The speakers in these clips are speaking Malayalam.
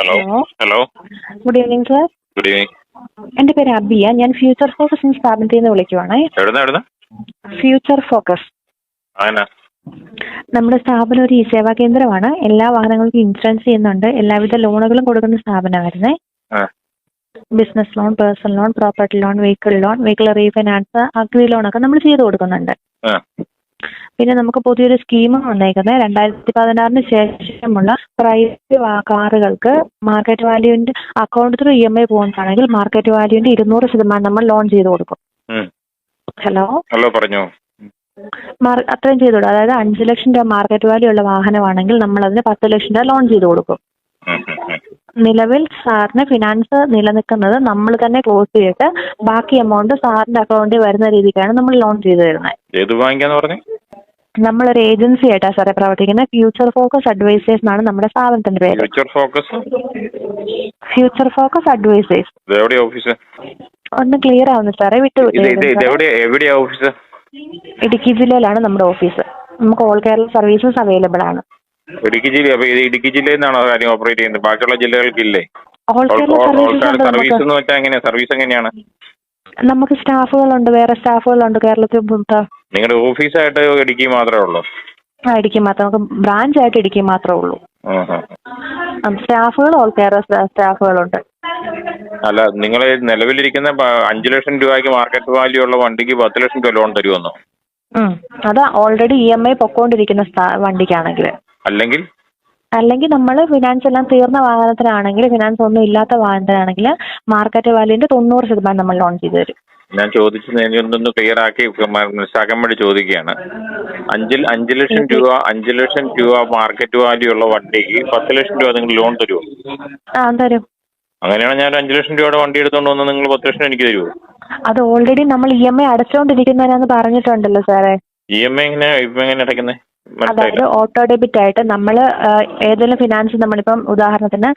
Hello hello good evening sir good evening എന്റെ പേര് അബിയ. ഞാൻ ഫ്യൂച്ചർ ഫോക്കസ് എന്ന സ്ഥാപനത്തിൽ നിന്ന് വിളിക്കുവാണേ. എവിടുന്ന എവിടുന്ന? ഫ്യൂച്ചർ ഫോക്കസ് അങ്ങനെ നമ്മുടെ സ്ഥാപനം ഒരു ഇ സേവാ കേന്ദ്രമാണ്. എല്ലാ വാഹനങ്ങൾക്കും ഇൻഷുറൻസ് ചെയ്യുന്നുണ്ട്. എല്ലാവിധ ലോണുകളും കൊടുക്കുന്ന സ്ഥാപനമായിരുന്നേ. ആ. Business loan personal loan property loan vehicle loan vehicle refinance agri loan ഒക്കെ നമ്മൾ ചെയ്തു കൊടുക്കുന്നുണ്ട്. ആ. പിന്നെ നമുക്ക് പുതിയൊരു സ്കീം വന്നേക്കുന്നത് രണ്ടായിരത്തി പതിനാറിന് ശേഷമുള്ള പ്രൈവറ്റ് കാറുകൾക്ക് market വാല്യൂവിന്റെ account through E M I പോകുന്നതാണെങ്കിൽ market വാല്യൂവിന്റെ ഇരുന്നൂറ് ശതമാനം നമ്മൾ ലോൺ ചെയ്ത് കൊടുക്കും. ഹലോ ഹലോ പറഞ്ഞു. അത്രയും ചെയ്തു കൊടുക്കും. അതായത് അഞ്ച് ലക്ഷം രൂപ മാർക്കറ്റ് വാല്യൂ ഉള്ള വാഹനമാണെങ്കിൽ നമ്മൾ അതിന് പത്ത് ലക്ഷം രൂപ ലോൺ ചെയ്ത് കൊടുക്കും. നിലവിൽ സാറിന് ഫിനാൻസ് നിലനിൽക്കുന്നത് നമ്മൾ തന്നെ ക്ലോസ് ചെയ്തിട്ട് ബാക്കി എമൗണ്ട് സാറിന്റെ അക്കൗണ്ടിൽ വരുന്ന രീതിക്കാണ് നമ്മൾ ലോൺ ചെയ്തു തരുന്നത്. ഏത് ബാങ്കാന്ന് പറഞ്ഞു? നമ്മളൊരു ഏജൻസി ആയിട്ടാണ് സാറേ പ്രവർത്തിക്കുന്നത്. ഫ്യൂച്ചർ ഫോക്കസ് അഡ്വൈസേഴ്സ് എന്നാണ് നമ്മുടെ സ്ഥാപനത്തിന്റെ പേര്. Future focus future focus advisors office ഒന്ന് ക്ലിയർ ആവുന്നു സാറേ വിട്ടു ഇടുക്കി ജില്ലയിലാണ് നമ്മുടെ ഓഫീസ് നമുക്ക് ഓൾ കേരള സർവീസസ് അവൈലബിൾ ആണ്. ഇടുക്കി ജില്ല അപ്പൊ ഇടുക്കി ജില്ലയിൽ നിന്നാണോ കാര്യം ഓപ്പറേറ്റ് ചെയ്യുന്നത്? ബാക്കിയുള്ള ജില്ലകൾക്കില്ലേ? ഓൾ കേരള സർവീസ് എന്ന് വെച്ചാൽ എങ്ങനെയാ? സർവീസ് എങ്ങനെയാണ്? നമുക്ക് സ്റ്റാഫുകളുണ്ട് വേറെ സ്റ്റാഫുകളുണ്ട് കേരളത്തിൽ. നിങ്ങളുടെ ഓഫീസായിട്ട് ഇടുക്കി മാത്രമേ ഉള്ളൂ? ആ ഇടുക്കി മാത്രം. നമുക്ക് ബ്രാഞ്ച് ആയിട്ട് ഇടുക്കി മാത്രമേ ഉള്ളൂ. സ്റ്റാഫുകൾ ഓൾ കേരള സ്റ്റാഫുകളുണ്ട്. അല്ല നിങ്ങൾ നിലവിലിരിക്കുന്ന അഞ്ചു ലക്ഷം രൂപയ്ക്ക് മാർക്കറ്റ് വാല്യൂ ഉള്ള വണ്ടിക്ക് പത്ത് ലക്ഷം രൂപ ലോൺ തരുമെന്നോ അത് ഓൾറെഡി ഇ എം ഐ പൊക്കോണ്ടിരിക്കുന്ന വണ്ടിക്കാണെങ്കിൽ അല്ലെങ്കിൽ? അല്ലെങ്കിൽ നമ്മൾ ഫിനാൻസ് എല്ലാം തീർന്ന വാഹനത്തിനാണെങ്കിൽ ഫിനാൻസ് ഒന്നും ഇല്ലാത്ത വാഹനത്തിനാണെങ്കിൽ മാർക്കറ്റ് വാല്യൂന്റെ തൊണ്ണൂറ് ശതമാനം നമ്മൾ ലോൺ ചെയ്തു തരും. ഞാൻ ചോദിച്ചത് എനിക്കൊന്ന് ക്ലിയർ ആക്കി വേണ്ടി ചോദിക്കുകയാണ്. അഞ്ചിൽ അഞ്ച് ലക്ഷം രൂപ അഞ്ച് ലക്ഷം രൂപ മാർക്കറ്റ് വാല്യൂ ഉള്ള വണ്ടിക്ക് പത്ത് ലക്ഷം രൂപ നിങ്ങൾ ലോൺ തരുമോ? ആ തരും. അങ്ങനെയാണ് ഞാൻ അഞ്ച് ലക്ഷം രൂപയുടെ വണ്ടി എടുത്തോണ്ട് വന്ന് നിങ്ങൾ പത്ത് ലക്ഷം എനിക്ക് തരുമോ? അത് ഓൾറെഡി നമ്മൾ ഇ എം ഐ അടച്ചുകൊണ്ടിരിക്കുന്നവരാന്ന് പറഞ്ഞിട്ടുണ്ടല്ലോ സാറേ. ഇ എം ഐ എങ്ങനെ ഇപ്പം എങ്ങനെ അടയ്ക്കുന്നത് അതായത് ഓട്ടോ ഡെബിറ്റ് ആയിട്ട് നമ്മൾ ഏതെങ്കിലും ഫിനാൻസ് നമ്മളിപ്പം ഉദാഹരണത്തിന്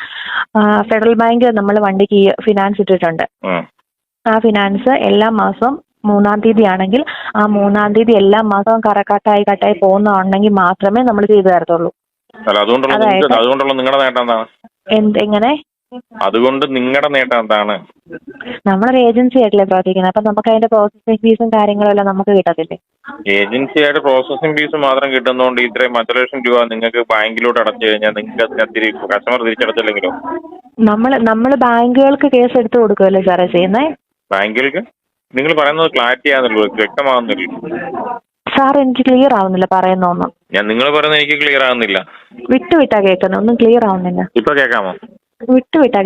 ഫെഡറൽ ബാങ്ക് നമ്മൾ വണ്ടിക്ക് ഫിനാൻസ് ഇട്ടിട്ടുണ്ട്. ആ. ഫിനാൻസ് എല്ലാ മാസവും മൂന്നാം തീയതി ആണെങ്കിൽ ആ മൂന്നാം തീയതി എല്ലാ മാസവും കറക്കാട്ടായി കട്ടായി പോകുന്നുണ്ടെങ്കിൽ മാത്രമേ നമ്മൾ ചെയ്തു തരത്തുള്ളൂ. അതുകൊണ്ടുള്ള നിങ്ങളുടെ നേട്ടം എന്താണ്? എന്ത് എങ്ങനെ? അതുകൊണ്ട് നിങ്ങളുടെ നേട്ടം എന്താണ്? നമ്മളൊരു ഏജൻസി ആയിട്ടല്ലേ പ്രവർത്തിക്കുന്നത്. അപ്പൊ നമുക്ക് അതിന്റെ പ്രോസസ്സിംഗ് ഫീസും കാര്യങ്ങളും എല്ലാം നമുക്ക് കിട്ടത്തില്ലേ? ഏജൻസി ആയിട്ട് പ്രോസസ്സിംഗ് ഫീസ് മാത്രം കിട്ടുന്നതുകൊണ്ട് ഇത്രയും പത്ത് ലക്ഷം രൂപ നിങ്ങൾക്ക് ബാങ്കിലോട്ട് അടച്ചു കഴിഞ്ഞാൽ നിങ്ങൾക്ക് അതിനകത്ത് കസ്റ്റമർ തിരിച്ചടച്ചില്ലെങ്കിലോ? നമ്മൾ നമ്മൾ ബാങ്കുകൾക്ക് കേസ് എടുത്ത് കൊടുക്കുമല്ലോ സാറേ ചെയ്യുന്നേ? ബാങ്കുകൾക്ക് നിങ്ങൾ പറയുന്നത് ക്ലാരിറ്റി ആകുന്നുള്ളൂ വ്യക്തമാകുന്നില്ല സാർ എനിക്ക് ക്ലിയർ ആവുന്നില്ല പറയുന്നൊന്നും ഞാൻ നിങ്ങൾ പറയുന്നത് എനിക്ക് ക്ലിയർ ആകുന്നില്ല വിട്ടു വിട്ടാ കേൾക്കുന്നത് ഒന്നും ക്ലിയർ ആവുന്നില്ല. ഇപ്പൊ കേൾക്കാമോ? വിട്ടു വിട്ടാ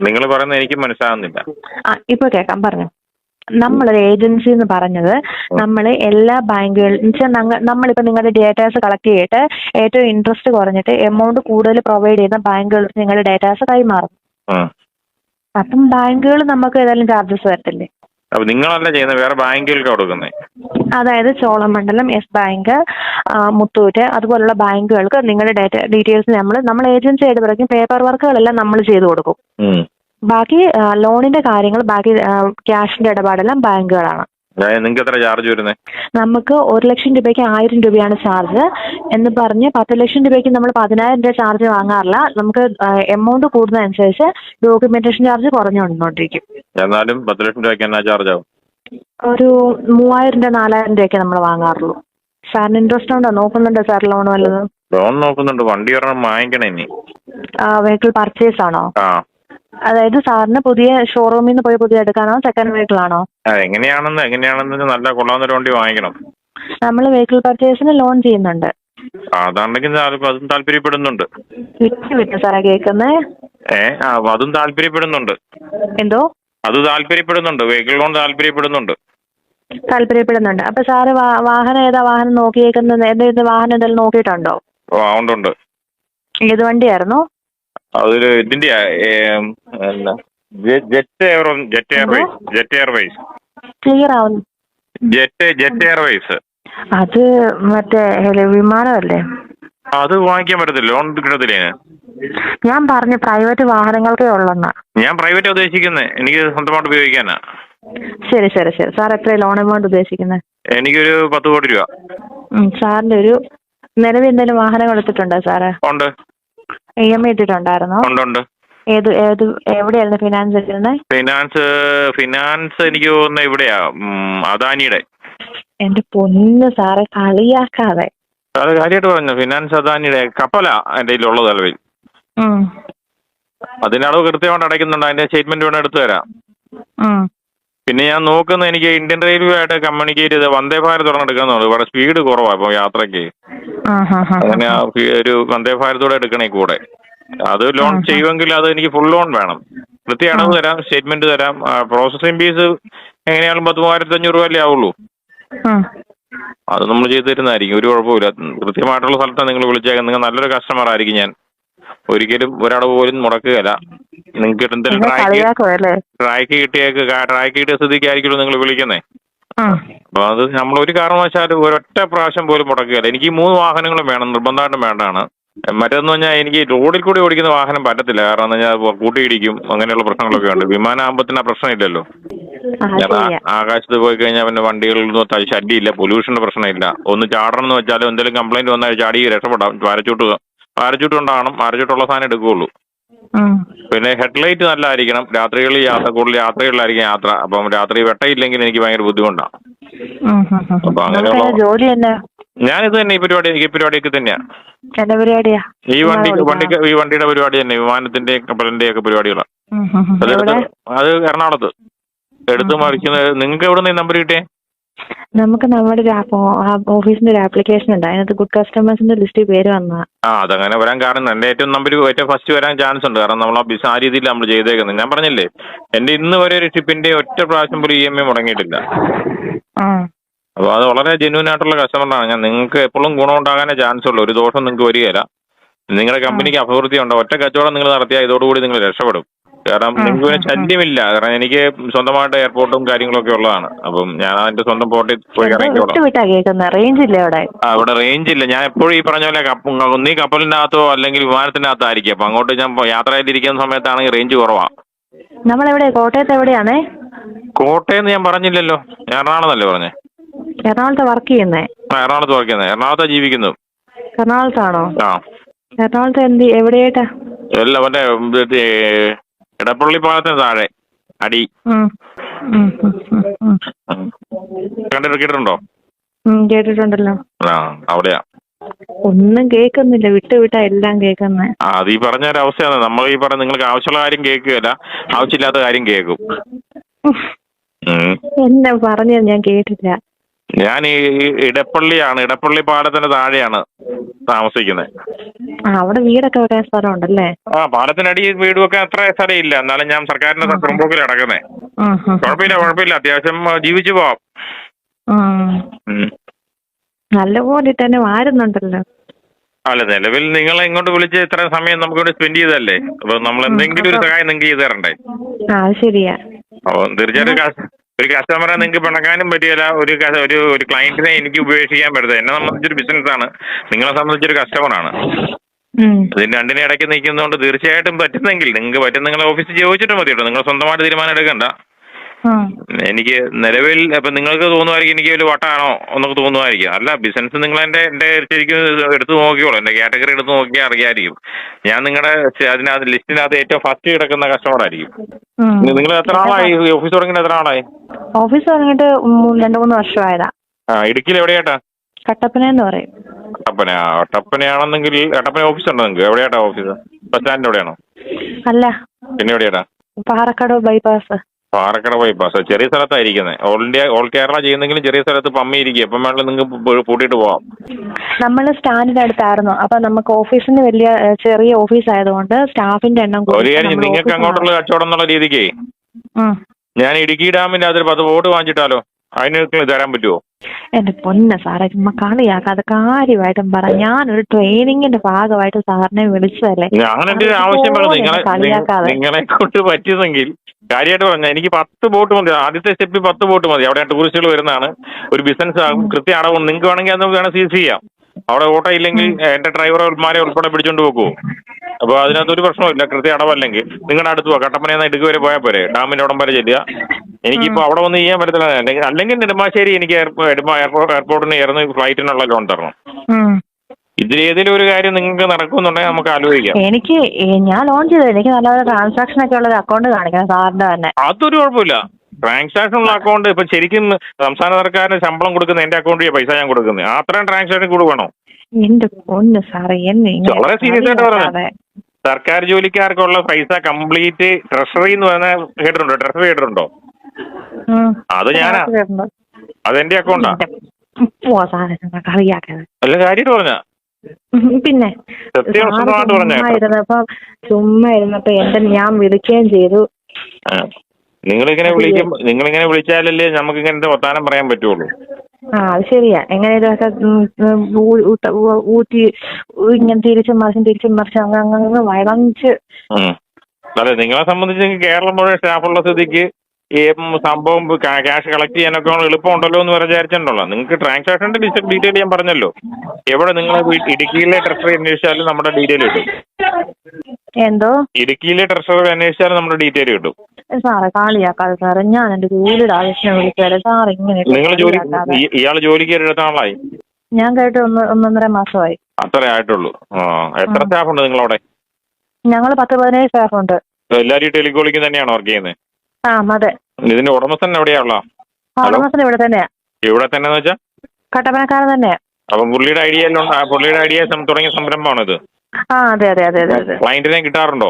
നിങ്ങൾ പറയുന്നത് എനിക്ക് മനസ്സിലാകുന്നില്ല ആ ഇപ്പൊ കേൾക്കാം പറഞ്ഞു. നമ്മളൊരു ഏജൻസി എന്ന് പറഞ്ഞത് നമ്മൾ എല്ലാ ബാങ്കുകളിൽ നമ്മളിപ്പോൾ നിങ്ങളുടെ ഡേറ്റാസ് കളക്ട് ചെയ്തിട്ട് ഏറ്റവും ഇൻട്രസ്റ്റ് കുറഞ്ഞിട്ട് എമൗണ്ട് കൂടുതൽ പ്രൊവൈഡ് ചെയ്യുന്ന ബാങ്കുകൾക്ക് നിങ്ങളുടെ ഡേറ്റാസ് കൈമാറും. അപ്പം ബാങ്കുകൾ നമുക്ക് ഏതായാലും ചാർജസ് വരത്തില്ലേ? അപ്പൊ നിങ്ങളല്ല ചെയ്യുന്നത്? വേറെ ബാങ്കുകൾക്ക് കൊടുക്കുന്നത് അതായത് ചോളമണ്ഡലം എസ് ബാങ്ക് മുത്തൂറ്റ് അതുപോലുള്ള ബാങ്കുകൾക്ക് നിങ്ങളുടെ ഡേറ്റ ഡീറ്റെയിൽസ് നമ്മൾ നമ്മൾ ഏജൻസി ആയിട്ട് പറയും പേപ്പർ വർക്കുകളെല്ലാം നമ്മൾ ചെയ്തു കൊടുക്കും. ബാക്കി ലോണിന്റെ കാര്യങ്ങൾ ബാക്കി ക്യാഷിന്റെ ഇടപാടെല്ലാം ബാങ്കുകളാണ്. നിങ്ങൾക്ക് എത്ര ചാർജ് വരുന്നത് നമുക്ക് ഒരു ലക്ഷം രൂപയ്ക്ക് ആയിരം രൂപയാണ് ചാർജ് എന്ന് പറഞ്ഞ് പത്ത് ലക്ഷം രൂപയ്ക്ക് നമ്മൾ പതിനായിരം രൂപ ചാർജ് വാങ്ങാറില്ല. നമുക്ക് എമൗണ്ട് കൂടുന്നതനുസരിച്ച് ഡോക്യുമെന്റേഷൻ ചാർജ് കുറഞ്ഞു വന്നുകൊണ്ടിരിക്കും എന്നാലും പത്ത് ലക്ഷം രൂപയ്ക്ക് എന്നാ ചാർജ് ആവും? ഒരു മൂവായിരം രൂപ നാലായിരം രൂപയൊക്കെ നമ്മൾ വാങ്ങാറുള്ളൂ. സാറിന് ഇൻട്രസ്റ്റ് ഉണ്ടോ? നോക്കുന്നുണ്ടോ സാർ ലോൺ വല്ലതും? ലോൺ നോക്കുന്നുണ്ട്. വണ്ടി ഒരെണ്ണം വാങ്ങിക്കണേ ഇനി. വെഹിക്കിൾ പർച്ചേസ് ആണോ? ആ. അതായത് സാറിന് പുതിയ ഷോറൂമിൽ നിന്ന് പോയി പുതിയ എടുക്കാനോ സെക്കൻഡ് വെഹിക്കിൾ ആണോ? ആ, എങ്ങനെയാണെന്ന് എങ്ങനെയാണെന്ന് നല്ല കൊള്ളാവുന്നൊരു വണ്ടി വാങ്ങിക്കണം. നമ്മൾ വെഹിക്കിൾ പർച്ചേസിന് ലോൺ ചെയ്യുന്നുണ്ട്. ആ, അതാണെങ്കിൽ താല്പ- അതും താല്പര്യപ്പെടുന്നുണ്ട്. വിറ്റ് വിറ്റ് സാറേ കേൾക്കുന്നേ? ഏ ആ അതും താല്പര്യപ്പെടുന്നുണ്ട്. എന്തോ? അത് താല്പര്യപ്പെടുന്നുണ്ട് വെഹിക്കിൾ ലോൺ താല്പര്യപ്പെടുന്നുണ്ട്. താല്പര്യപ്പെടുന്നുണ്ട്. അപ്പൊ സാറ് വാ- വാഹനം ഏതാ വാഹനം നോക്കിയേക്കുന്നത്? എന്തെങ്കിലും വാഹനം എന്തെങ്കിലും നോക്കിയിട്ടുണ്ടോ? ഉണ്ട് ഉണ്ട്. ഏത് വണ്ടിയായിരുന്നു? അതൊരു ഇതിന്റെ Jet Air Jet Airways Jet Airways. Clear ആവുന്നു. Jet Jet Airways. അത് മറ്റേ വിമാനമല്ലേ? അത് വാങ്ങിക്കാൻ പറ്റത്തില്ല ലോൺ കിട്ടത്തില്ലേ ഞാൻ പറഞ്ഞു പ്രൈവറ്റ് വാഹനങ്ങൾക്കേ ഉള്ളെന്ന്. ഞാൻ പ്രൈവറ്റ് ഉദ്ദേശിക്കുന്നത് എനിക്ക് സ്വന്തമായിട്ട് ഉപയോഗിക്കാനാ. ശരി ശരി ശരി. സാർ എത്ര ലോൺ എമൗണ്ട് ഉദ്ദേശിക്കുന്നത് എനിക്കൊരു പത്ത് കോടി രൂപ. സാറിന്റെ ഒരു നിലവിൽ എന്തെങ്കിലും വാഹനം എടുത്തിട്ടുണ്ടോ സാറ്? ഉണ്ട്. ഇ എം ഐ ഇട്ടിട്ടുണ്ടായിരുന്നോ? ഉണ്ട് ഏത് ഏത് എവിടെയായിരുന്നു ഫിനാൻസ് ഇട്ടിരുന്നത് ഫിനാൻസ് ഫിനാൻസ് എനിക്ക് തോന്നുന്നത് ഇവിടെയാ. ഉം, അദാനിയുടെ. എന്റെ പൊന്ന് സാറെ കളിയാക്കാതെ. അത് കാര്യമായിട്ട് പറഞ്ഞു ഫിനാൻസ് അദാനിയുടെ. കപ്പല എന്റെ കയ്യിലുള്ളത് നിലവിൽ. ഉം, അതിന്റെ അളവ് കൃത്യമായിട്ട് അടയ്ക്കുന്നുണ്ട്. അതിന്റെ സ്റ്റേറ്റ്മെന്റ് വേണം എടുത്തു തരാം. ഉം. പിന്നെ ഞാൻ നോക്കുന്നത് എനിക്ക് ഇന്ത്യൻ റെയിൽവേ ആയിട്ട് കമ്മ്യൂണിക്കേറ്റ് ചെയ്ത് വന്ദേ ഭാരത് ഒരെണ്ണം എടുക്കാന്നുള്ളൂ ഇവിടെ സ്പീഡ് കുറവാ ഇപ്പൊ ഹാ, അങ്ങനെ ഒരു വന്ദേ ഭാരതോടെ എടുക്കണേ കൂടെ. അത് ലോൺ. ചെയ്യുമെങ്കിൽ അത് എനിക്ക് ഫുൾ ലോൺ വേണം. കൃത്യ അടവ് തരാം സ്റ്റേറ്റ്മെന്റ് തരാം. പ്രോസസിംഗ് ഫീസ് എങ്ങനെയാലും പത്ത് മൂവായിരത്തി അഞ്ഞൂറ് രൂപയല്ലേ ആവുള്ളൂ. അത് നമ്മൾ ചെയ്തു തരുന്നതായിരിക്കും. ഒരു കുഴപ്പമില്ല കൃത്യമായിട്ടുള്ള സ്ഥലത്താണ് നിങ്ങൾ വിളിച്ചേക്കാൻ നിങ്ങൾ നല്ലൊരു കസ്റ്റമർ ആയിരിക്കും ഞാൻ. ഒരിക്കലും ഒരാൾ പോലും മുടക്കുകയല്ല. നിങ്ങൾക്ക് എന്തെങ്കിലും ട്രാക്ക് കിട്ടിയേക്ക് ട്രാക്ക് കിട്ടിയ സ്ഥിതിക്കായിരിക്കുമല്ലോ നിങ്ങൾ വിളിക്കുന്നേ. അപ്പൊ അത് നമ്മൾ ഒരു കാരണവശാലും ഒരൊറ്റ പ്രാവശ്യം പോലും മുടക്കുകയല്ല. എനിക്ക് ഈ മൂന്ന് വാഹനങ്ങളും വേണം നിർബന്ധമായിട്ടും വേണ്ടാണ്. മറ്റൊന്ന് പറഞ്ഞാൽ എനിക്ക് റോഡിൽ കൂടി ഓടിക്കുന്ന വാഹനം പറ്റത്തില്ല. കാരണം എന്ന് പറഞ്ഞാൽ കൂട്ടിയിടിക്കും അങ്ങനെയുള്ള പ്രശ്നങ്ങളൊക്കെ ഉണ്ട്. വിമാനാകുമ്പത്തിന് ആ പ്രശ്നമില്ലല്ലോ ആകാശത്ത് പോയി കഴിഞ്ഞാൽ പിന്നെ വണ്ടികളിൽ നിന്നും ശല്യമില്ല പൊല്യൂഷന്റെ പ്രശ്നമില്ല. ഒന്ന് ചാടണം എന്ന് വെച്ചാലും എന്തെങ്കിലും കംപ്ലൈന്റ് വന്നാൽ ചാടി രക്ഷപ്പെടാം. പാരച്ചൂട്ട് പാരച്ചൂട്ട് ഉണ്ടാകണം സാധനം എടുക്കുകയുള്ളൂ. പിന്നെ ഹെഡ്ലൈറ്റ് നല്ലതായിരിക്കണം രാത്രികളിൽ യാത്ര കൂടുതൽ യാത്രകളിലായിരിക്കും യാത്ര. അപ്പം രാത്രി വെട്ടയില്ലെങ്കിൽ എനിക്ക് ഭയങ്കര ബുദ്ധിമുട്ടാണ്. അപ്പൊ അങ്ങനെയുള്ള- ജോലി തന്നെ? ഞാനിത് തന്നെ ഈ പരിപാടി ഈ പരിപാടിയൊക്കെ തന്നെയാ. പരിപാടിയാ? ഈ വണ്ടി വണ്ടിക്ക് വണ്ടി ഈ വണ്ടിയുടെ പരിപാടി തന്നെ വിമാനത്തിന്റെയും കപ്പലിന്റെയും ഒക്കെ പരിപാടികളാണ് അത് എറണാകുളത്ത്. എടുത്ത് മറിക്കുന്നത് നിങ്ങൾക്ക് എവിടെ നിന്ന് നമ്പർ കിട്ടിയേ? നമുക്ക് നമ്മുടെ ഒരു ആപ്പ് ഓഫീസിന്റെ ഒരു ആപ്ലിക്കേഷൻ ഉണ്ട്. അതിനകത്ത് ഗുഡ് കസ്റ്റമേഴ്സിന്റെ ലിസ്റ്റിൽ പേര് വന്ന. ആ അതങ്ങനെ വരാൻ കാരണം എന്റെ ഏറ്റവും നമ്പർ ഏറ്റവും ഫസ്റ്റ് വരാൻ ചാൻസ് ഉണ്ട്. കാരണം നമ്മൾ ആ ബിസ് ആ രീതിയിൽ നമ്മൾ ചെയ്തേക്കുന്നത്. ഞാൻ പറഞ്ഞില്ലേ എന്റെ ഇന്ന് വരെ ഒരു ഷിപ്പിന്റെ ഒറ്റ പ്രാവശ്യം പോലും ഇ എം ഐ മുടങ്ങിയിട്ടില്ല. അപ്പോൾ അത് വളരെ ജെന്യൂൻ ആയിട്ടുള്ള കസ്റ്റമറാണ് ഞാൻ നിങ്ങൾക്ക് എപ്പോഴും ഗുണം ഉണ്ടാകാനേ ചാൻസ് ഉള്ളൂ. ഒരു ദോഷം നിങ്ങൾക്ക് വരികയില്ല. നിങ്ങളുടെ കമ്പനിക്ക് അഭിവൃദ്ധി ഉണ്ടോ ഒറ്റ കച്ചവടം നിങ്ങൾ നടത്തിയാൽ ഇതോടുകൂടി നിങ്ങൾ രക്ഷപ്പെടും. കാരണം നിങ്ങൾക്ക് പിന്നെ. ശല്യമില്ല. കാരണം എനിക്ക് സ്വന്തമായിട്ട് എയർപോർട്ടും കാര്യങ്ങളൊക്കെ ഉള്ളതാണ്. അപ്പം ഞാൻ അതിന്റെ സ്വന്തം പോർട്ടിൽ പോയി ഇറങ്ങിക്കോളാം വിട്ട് വിട്ടാ കേൾക്കുന്നത് റേഞ്ച് ഇല്ല അവിടെ. ആ ഇവിടെ റേഞ്ച് ഇല്ല. ഞാൻ എപ്പോഴും ഈ പറഞ്ഞ പോലെ കപ്പ- ഒന്നീ കപ്പലിനകത്തോ അല്ലെങ്കിൽ വിമാനത്തിനകത്തായിരിക്കും. അപ്പൊ അങ്ങോട്ട് ഞാൻ പോ- യാത്രയിലിരിക്കുന്ന സമയത്താണെങ്കിൽ റേഞ്ച് കുറവാ. നമ്മളെവിടെ? കോട്ടയത്ത് എവിടെയാണേ? കോട്ടയം ഞാൻ പറഞ്ഞില്ലല്ലോ. ഞാൻ എറണാകുളത്തല്ലേ പറഞ്ഞേ? എറണാകുളത്ത് വർക്ക് ചെയ്യുന്നേ? ആ എറണാകുളത്ത് വയ്ക്കുന്നത് എറണാകുളത്താ ജീവിക്കുന്നു. എറണാകുളത്താണോ? ആ. എറണാകുളത്ത് എന്ത് എവിടെയായിട്ടാ? എല്ലാം ഇത് ഇടപ്പള്ളി പാലത്തിന് താഴെ അടി. കണ്ടിട്ട് കേട്ടിട്ടുണ്ടോ കേട്ടിട്ടുണ്ടല്ലോ. ആ അവിടെയാ. ഒന്നും കേൾക്കുന്നില്ല വിട്ട് വിട്ടാ എല്ലാം കേൾക്കുന്നത് അത് ഈ പറഞ്ഞ ഒരു അവസ്ഥയാണ് നമ്മൾ ഈ പറഞ്ഞ നിങ്ങൾക്ക് ആവശ്യമുള്ള കാര്യം കേൾക്കുകയല്ല ആവശ്യമില്ലാത്ത കാര്യം കേൾക്കും. എന്നെ പറഞ്ഞത് ഞാൻ കേട്ടില്ല. ഞാൻ ഈ ഇടപ്പള്ളിയാണ്. ഇടപ്പള്ളി പാലത്തിന്റെ താഴെയാണ് താമസിക്കുന്നത് ആ അവിടെ വീടൊക്കെ വെക്കാൻ സ്ഥലമുണ്ടല്ലേ? ആ പാലത്തിനടി വീട് വെക്കാൻ അത്ര സ്ഥലമില്ല. എന്നാലും ഞാൻ സർക്കാരിന്റെ പുറമ്പോക്കിൽ അടക്കുന്നേ കുഴപ്പമില്ല കുഴപ്പമില്ല. അത്യാവശ്യം ജീവിച്ചു പോവാം. നല്ലപോലെ തന്നെ വാരുന്നുണ്ടല്ലോ. അല്ല നിലവിൽ നിങ്ങളെ ഇങ്ങോട്ട് വിളിച്ച് ഇത്ര സമയം നമുക്ക് ഇവിടെ സ്പെൻഡ് ചെയ്തല്ലേ അപ്പൊ നമ്മൾ എന്തെങ്കിലും ഒരു സഹായം നിങ്ങൾക്ക് ചെയ്തു തരണ്ടേ? ശരിയാ. അപ്പൊ തീർച്ചയായിട്ടും ഒരു കസ്റ്റമറെ നിങ്ങൾക്ക് പിണക്കാനും പറ്റിയല്ല. ഒരു ഒരു ഒരു ക്ലയന്റിനെ എനിക്ക് ഉപേക്ഷിക്കാൻ പറ്റത്തില്ല. എന്നെ സംബന്ധിച്ചൊരു ബിസിനസ്സാണ് നിങ്ങളെ സംബന്ധിച്ചൊരു കസ്റ്റമറാണ്. ഇതിന് രണ്ടിനെ ഇടയ്ക്ക് നിൽക്കുന്നതുകൊണ്ട് തീർച്ചയായിട്ടും പറ്റുന്നെങ്കിൽ നിങ്ങൾക്ക് പറ്റും നിങ്ങളെ ഓഫീസിൽ ചോദിച്ചിട്ട് മതി കേട്ടോ നിങ്ങൾ സ്വന്തമായിട്ട് തീരുമാനം എടുക്കണ്ട. എനിക്ക് നിലവിൽ ഇപ്പൊ നിങ്ങൾക്ക് തോന്നുമായിരിക്കും എനിക്ക് ഒരു വട്ടാണോ എന്നൊക്കെ തോന്നുമായിരിക്കും അല്ല ബിസിനസ് നിങ്ങൾ എന്റെ എന്റെ ശരിക്കും എടുത്തു നോക്കിയോളൂ എന്റെ കാറ്റഗറി എടുത്ത് നോക്കിയാൽ അറിയാമായിരിക്കും ഞാൻ നിങ്ങളുടെ അതിനകത്ത് ലിസ്റ്റിനകത്ത് ഏറ്റവും ഫസ്റ്റ് കിടക്കുന്ന കസ്റ്റമർ ആയിരിക്കും. നിങ്ങൾ എത്ര ആളായി? ഓഫീസ് തുടങ്ങിയിട്ട് എത്ര ആളായി? ഓഫീസ് തുടങ്ങിയിട്ട് രണ്ടു മൂന്ന് വർഷമായതാ. ആ ഇടുക്കിയിൽ എവിടെയാട്ടാ? കട്ടപ്പന എന്ന് പറയും. കട്ടപ്പന കട്ടപ്പനയാണെന്നെങ്കിൽ കട്ടപ്പന ഓഫീസ് ഉണ്ടോ നിങ്ങൾക്ക്? എവിടെയാട്ടാ ഓഫീസ് ബസ് സ്റ്റാൻഡിന്റെ എവിടെയാണോ? അല്ല. പിന്നെ എവിടെയാട്ടാ? പാറക്കാട് ബൈപ്പാസ് പാറക്കട ബൈപ്പാസ് ചെറിയ സ്ഥലത്തായിരിക്കുന്നത് ഓൾ ഇന്ത്യ ഓൾ കേരള ചെയ്യുന്നെങ്കിലും ചെറിയ സ്ഥലത്ത് പമ്മി ഇരിക്കും. എപ്പം വേണമെങ്കിലും നിങ്ങൾക്ക് പൂട്ടിയിട്ട് പോവാം. നമ്മൾ സ്റ്റാൻഡിന്റെ അടുത്തായിരുന്നു. അപ്പൊ നമുക്ക് ഓഫീസിന് വലിയ ചെറിയ ഓഫീസ് ആയതുകൊണ്ട് സ്റ്റാഫിന്റെ എണ്ണം ഒരു കാര്യം നിങ്ങൾക്ക് അങ്ങോട്ടുള്ള കച്ചവടം എന്നുള്ള രീതിക്ക് ഞാൻ ഇടുക്കി ഡാമിന്റെ അതിൽ പത്ത് ബോട്ട് വാങ്ങിച്ചിട്ടാലോ? അതിന് തരാൻ പറ്റുമോ എന്റെ പൊന്ന സാറേ ചുമ്മാ കളിയാക്കാതെ കാര്യമായിട്ടും പറ. ഞാനൊരു ട്രെയിനിങ്ങിന്റെ ഭാഗമായിട്ട് സാറിനെ വിളിച്ചതല്ലേ? ഞാൻ എന്റെ ആവശ്യം പറഞ്ഞു നിങ്ങളെ നിങ്ങളെ കൊണ്ട് പറ്റിയതെങ്കിൽ കാര്യമായിട്ട് പറഞ്ഞ എനിക്ക് പത്ത് ബോട്ട് മതി. ആദ്യത്തെ സ്റ്റെപ്പിൽ പത്ത് ബോട്ട് മതി. അവിടെ ടൂറിസ്റ്റുകൾ വരുന്നതാണ്. ഒരു ബിസിനസ് ആകും. കൃത്യ അടവ് നിങ്ങൾക്ക് വേണമെങ്കിൽ അത് നമുക്ക് വേണം സീസ് ചെയ്യാം. അവിടെ ഓട്ടോ ഇല്ലെങ്കിൽ എന്റെ ഡ്രൈവർമാരെ ഉൾപ്പെടെ പിടിച്ചോണ്ട് പോകുമോ അപ്പൊ അതിനകത്ത് ഒരു പ്രശ്നമില്ല കൃത്യ അടവല്ലെങ്കിൽ നിങ്ങളുടെ അടുത്ത് പോവാ. കട്ടപ്പനയിൽ നിന്ന് ഇടുക്കി വരെ പോയാൽ പോരെ. ഡാമിന്റെ അവിടം വരെ ചെല്ലുക. എനിക്കിപ്പോ അവിടെ വന്ന് ചെയ്യാൻ പറ്റത്തില്ല. അല്ലെങ്കിൽ അല്ലെങ്കിൽ നെടുമ്പാശ്ശേരി എനിക്ക് എയർപോർട്ടിന് ഇറന്ന് ഫ്ലൈറ്റിനുള്ള ലോൺ തരണം. ഇതിലേതിലും ഇതിലേതെങ്കിലും ഒരു കാര്യം നിങ്ങൾക്ക് നടക്കുന്നുണ്ടെങ്കിൽ നമുക്ക് ആലോചിക്കാം. എനിക്ക് ഞാൻ ലോൺ ചെയ്തത്. എനിക്ക് നല്ലപോലെ ട്രാൻസാക്ഷൻ ഒക്കെ ഉള്ള ഒരു അക്കൗണ്ട് കാണിക്കണം സാറിന്റെ തന്നെ. അതൊരു കുഴപ്പമില്ല. ട്രാൻസാക്ഷൻ ഉള്ള അക്കൗണ്ട് ഇപ്പൊ ശരിക്കും സംസ്ഥാന സർക്കാരിന് ശമ്പളം കൊടുക്കുന്ന എന്റെ അക്കൗണ്ടിൽ പൈസ ഞാൻ കൊടുക്കുന്നത്. അത്രയും ട്രാൻസാക്ഷൻ കൂടെ വേണോ? എന്റെ പൊന്ന് സാറേ എന്നെ വളരെ സീരിയസ് ആയിട്ട് കളിയാക്കാതെ. സർക്കാർ ജോലിക്കാർക്കുള്ള പൈസ കംപ്ലീറ്റ് ട്രഷറി എന്ന് പറഞ്ഞ കേട്ടിട്ടുണ്ടോ? ട്രഷറി കേട്ടിട്ടുണ്ടോ. അത് ഞാനാ. അതെന്റെ അക്കൗണ്ടാ അല്ല കാര്യമായിട്ട് പറഞ്ഞ. പിന്നെ ചുമ്മാ ഇരുന്നപ്പോ എന്റെ ഞാൻ വിളിക്കുകയും ചെയ്തു. നിങ്ങളിങ്ങനെ വിളിക്കും നിങ്ങളിങ്ങനെ വിളിച്ചാലല്ലേ നമുക്ക് ഇങ്ങനത്തെ വർത്താനം പറയാൻ പറ്റുള്ളൂ. ആ അത് ശരിയാ. എങ്ങനെ ഊറ്റി ഇങ്ങനെ തിരിച്ചും മറിച്ചും തിരിച്ചും മറിച്ചും അങ്ങ് വയറഞ്ച്. അതെ നിങ്ങളെ സംബന്ധിച്ച് കേരളം മുഴുവൻ സ്റ്റാഫുള്ള സ്ഥിതിക്ക് ഈ സംഭവം ക്യാഷ് കളക്ട് ചെയ്യാനൊക്കെ എളുപ്പമുണ്ടല്ലോ എന്ന് വിചാരിച്ചിട്ടുണ്ടല്ലോ. നിങ്ങൾക്ക് ട്രാൻസാക്ഷന്റെ ഡീറ്റെയിൽ ഞാൻ പറഞ്ഞല്ലോ. എവിടെ നിങ്ങൾ ഇടുക്കിയിലെ ട്രഷറി അന്വേഷിച്ചാലും നമ്മുടെ ഡീറ്റെയിൽ കിട്ടും എന്തോ? ഇടുക്കിയിലെ ട്രഷർ അന്വേഷിച്ചാൽ നമ്മുടെ ഡീറ്റെയിൽ കിട്ടും. സാറേ കാളിയാക്കാതെ സാറേ ഞാൻ എന്റെ ജോലിയുടെ ആവശ്യം വിളിച്ചാലേ സാർ ഇങ്ങനെ നിങ്ങൾ ജോലി. ഈ- ഇയാൾ ജോലിക്ക് എടുത്ത ആളായി ഞാൻ കേട്ട് ഒന്ന് ഒന്നൊന്നര മാസമായി. അത്രേ ആയിട്ടുള്ളൂ. ആ എത്ര സ്റ്റാഫ് ഉണ്ട് നിങ്ങളവിടെ? ഞങ്ങൾ പത്ത് പതിനേഴ് സ്റ്റാഫ് ഉണ്ട് എല്ലാവരും ടെലികോളിക്ക് തന്നെയാണ് വർക്ക് ചെയ്യുന്നത് ആ അതെ. ഇതിന്റെ ഉടമസ്ഥൻ എവിടെയാ ഉള്ള ഉടമസ്ഥൻ ഇവിടെ തന്നെയാ. ഇവിടെ തന്നെ വെച്ചാൽ കട്ടപ്പനക്കാരൻ തന്നെയാ. അപ്പൊ പുള്ളിയുടെ ഐഡിയ പുള്ളിയുടെ ഐഡിയ തുടങ്ങിയ സംരംഭമാണ് ഇത് ആ അതെ അതെ അതെ അതെ അതെ. ക്ലയന്റിനെ കിട്ടാറുണ്ടോ?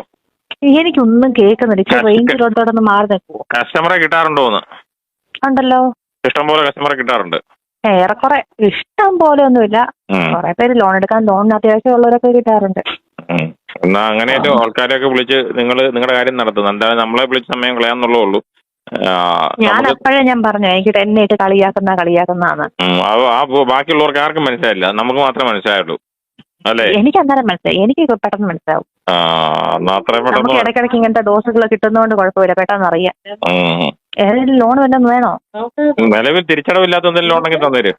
എനിക്കൊന്നും കേൾക്കുന്നില്ല. ഇച്ചിരി റേഞ്ച് ഉള്ളോട്ടൊന്ന് മാറി നിൽക്കുവോ? കസ്റ്റമറെ കിട്ടാറുണ്ടോ എന്ന് ഉണ്ടല്ലോ. ഇഷ്ടംപോലെ കസ്റ്റമറെ കിട്ടാറുണ്ട്. ഏറെക്കുറെ. ഇഷ്ടം പോലെ ഒന്നുമില്ല. കൊറേ പേര് ലോൺ എടുക്കാൻ ലോണിന് അത്യാവശ്യമുള്ളവരൊക്കെ കിട്ടാറുണ്ട്. ഉം. എന്നാ അങ്ങനെയല്ലോ ആൾക്കാരെയൊക്കെ വിളിച്ച് നിങ്ങൾ നിങ്ങളുടെ കാര്യം നടത്തുന്നു. എന്തായാലും നമ്മളെ വിളിച്ച് സമയം കളയാന്നുള്ളേ ഉള്ളൂ. ഞാൻ അപ്പോഴേ ഞാൻ പറഞ്ഞു എനിക്ക് എന്നെ ഇട്ട് കളിയാക്കുന്ന കളിയാക്കുന്നതാണ്. ആ ബാക്കിയുള്ളവർക്ക് ആർക്കും മനസ്സിലായില്ല. നമുക്ക് മാത്രമേ മനസ്സിലായുള്ളൂ. എനിക്ക് അന്നേരം മനസ്സിലായി. എനിക്ക് പെട്ടെന്ന് മനസ്സിലാവും. നമുക്ക് ഇടയ്ക്കിടയ്ക്ക് ഇങ്ങനത്തെ ഡോസുകൾ കിട്ടുന്നതുകൊണ്ട് കുഴപ്പമില്ല. പെട്ടെന്ന് അറിയാം. ഏതെങ്കിലും ലോൺ വല്ലതും വേണോ? നിലവിൽ തിരിച്ചടവില്ലാത്ത എന്തെങ്കിലും ഉണ്ടെങ്കിൽ തന്നേര്.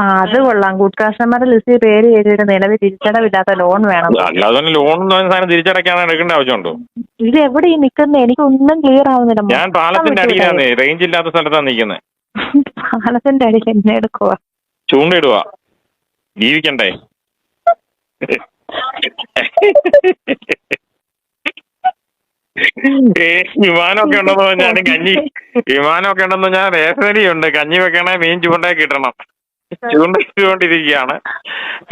ആ അത് കൊള്ളാം. ഗുഡ് കസ്റ്റമർ ലിസ്റ്റിൽ പേര് ചെയ്തിട്ട് നിലവിൽ തിരിച്ചടവില്ലാത്ത ലോൺ വേണം. അല്ലാതെ ലോൺ സാധനം തിരിച്ചടയ്ക്കാൻ എടുക്കേണ്ട ആവശ്യമുണ്ടോ? ഇത് എവിടെ ഈ നിൽക്കുന്നത് എനിക്ക് ഒന്നും ക്ലിയർ ആവുന്നില്ല. ഞാൻ പാലത്തിന്റെ അടിയിലാണ് റേഞ്ച് ഇല്ലാത്ത സ്ഥലത്താണ് നിൽക്കുന്നത് പാലത്തിന്റെ അടിയിൽ എന്നെ എടുക്കുക ചൂണ്ടയിടുക ജീവിക്കണ്ടേ? ഏ, വിമാനമൊക്കെ ഉണ്ടെന്ന് പറഞ്ഞാൽ കഞ്ഞി വിമാനമൊക്കെ ഉണ്ടെന്ന് ഞാൻ റേഷനരി ഉണ്ട് കഞ്ഞി വെക്കണേ മീൻ ചൂണ്ടായി കിട്ടണം. ചൂണ്ടയിട്ടുകൊണ്ടിരിക്കുകയാണ്